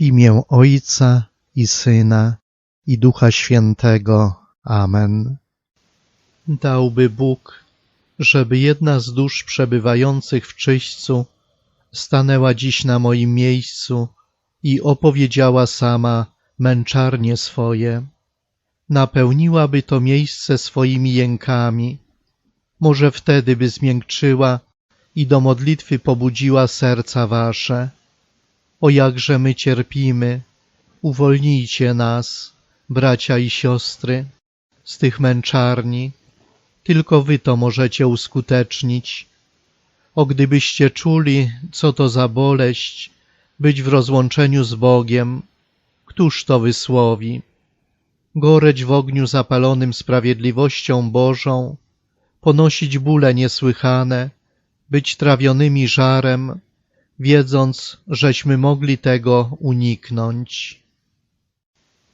W imię Ojca i Syna i Ducha Świętego. Amen. Dałby Bóg, żeby jedna z dusz przebywających w czyśćcu stanęła dziś na moim miejscu i opowiedziała sama męczarnie swoje. Napełniłaby to miejsce swoimi jękami. Może wtedy by zmiękczyła i do modlitwy pobudziła serca wasze. O jakże my cierpimy, uwolnijcie nas, bracia i siostry, z tych męczarni. Tylko wy to możecie uskutecznić. O gdybyście czuli, co to za boleść, być w rozłączeniu z Bogiem, któż to wysłowi? Goreć w ogniu zapalonym sprawiedliwością Bożą, ponosić bóle niesłychane, być trawionymi żarem, wiedząc, żeśmy mogli tego uniknąć.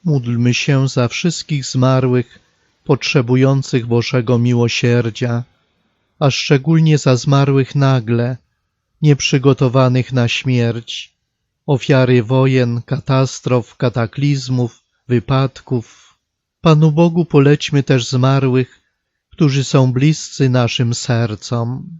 Módlmy się za wszystkich zmarłych, potrzebujących Bożego miłosierdzia, a szczególnie za zmarłych nagle, nieprzygotowanych na śmierć, ofiary wojen, katastrof, kataklizmów, wypadków. Panu Bogu polećmy też zmarłych, którzy są bliscy naszym sercom.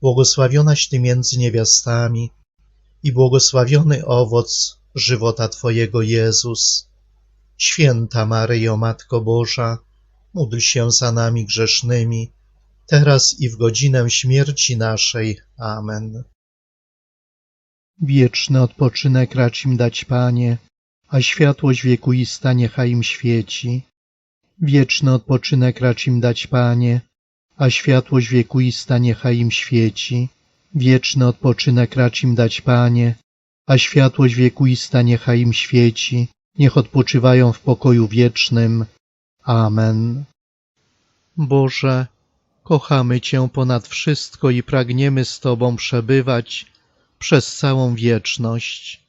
błogosławionaś Ty między niewiastami i błogosławiony owoc żywota Twojego Jezus. Święta Maryjo, Matko Boża, módl się za nami grzesznymi, teraz i w godzinę śmierci naszej. Amen. Wieczny odpoczynek racz im dać, Panie, a światłość wiekuista niechaj im świeci. Wieczny odpoczynek racz im dać, Panie, a światłość wiekuista niechaj im świeci. Wieczny odpoczynek racz im dać, Panie, a światłość wiekuista niechaj im świeci. Niech odpoczywają w pokoju wiecznym. Amen. Boże, kochamy Cię ponad wszystko i pragniemy z Tobą przebywać przez całą wieczność.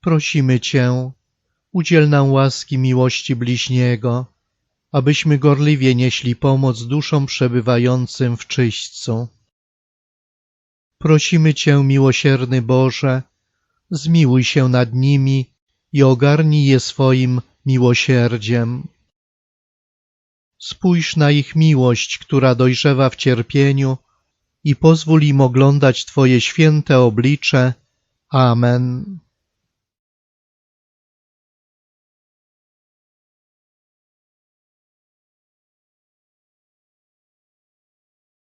Prosimy Cię, udziel nam łaski miłości bliźniego, abyśmy gorliwie nieśli pomoc duszom przebywającym w czyśćcu. Prosimy Cię, miłosierny Boże, zmiłuj się nad nimi i ogarnij je swoim miłosierdziem. Spójrz na ich miłość, która dojrzewa w cierpieniu i pozwól im oglądać Twoje święte oblicze. Amen.